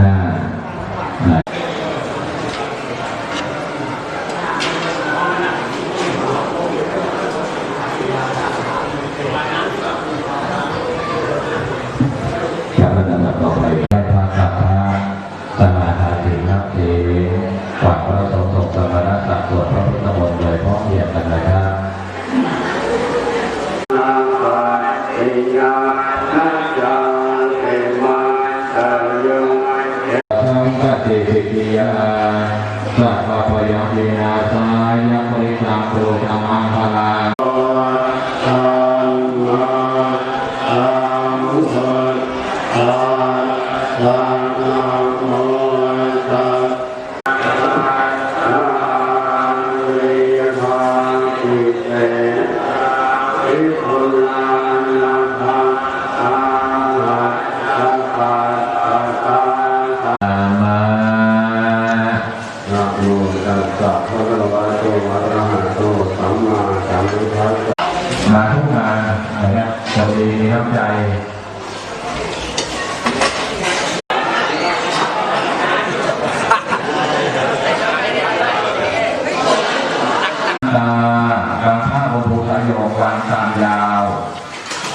อ่าอ่าครับบต่อไปได้พาสัพพะสมาทาตินับเทฝากพระสง สิกิยาสัพพะยังวินาสายะปริสังโฆธรรมังพลาอา ของวางตามยาว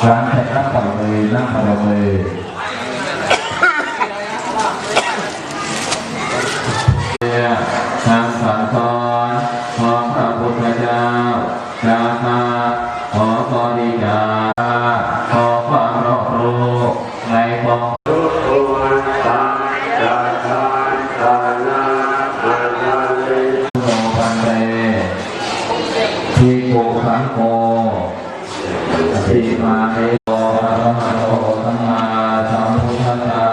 วางแขกรับปล่อยมือนั่งพนมมือเนี่ยทางสารสอนของพระพุทธเจ้าจา ทีโกสังโฆทีมาเมโตอะระหะโตสัมมาสัมพุทธัสสะ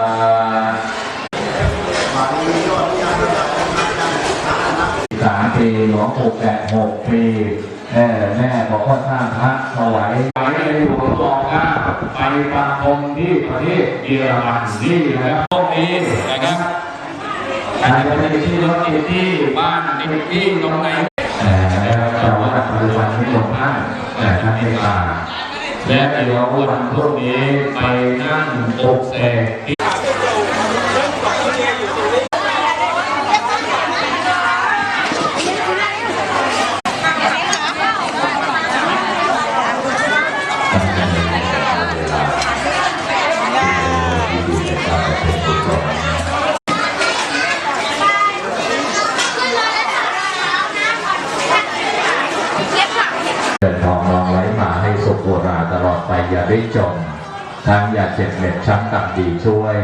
สามปีหลวงปู่แปดหกปีแม่แม่บอกว่าสร้างพระถวายไปในหลวงรองหน้าไปฟังคมที่ประเทศเยอรมันนี่นะครับตรงนี้นะครับอาจจะเป็นที่รถติดที่บ้านติดที่ตรงไหน ว่าปัจจุบันที่หลวงท่านแต่ท่านไม่มาและเดี๋ยววันพรุ่งนี้ไปนั่งปลุกเสก สุขโบราตลอดไปอย่าได้จนทั้งอย่าเจ็บเหน็บช้ำกำดีช่วย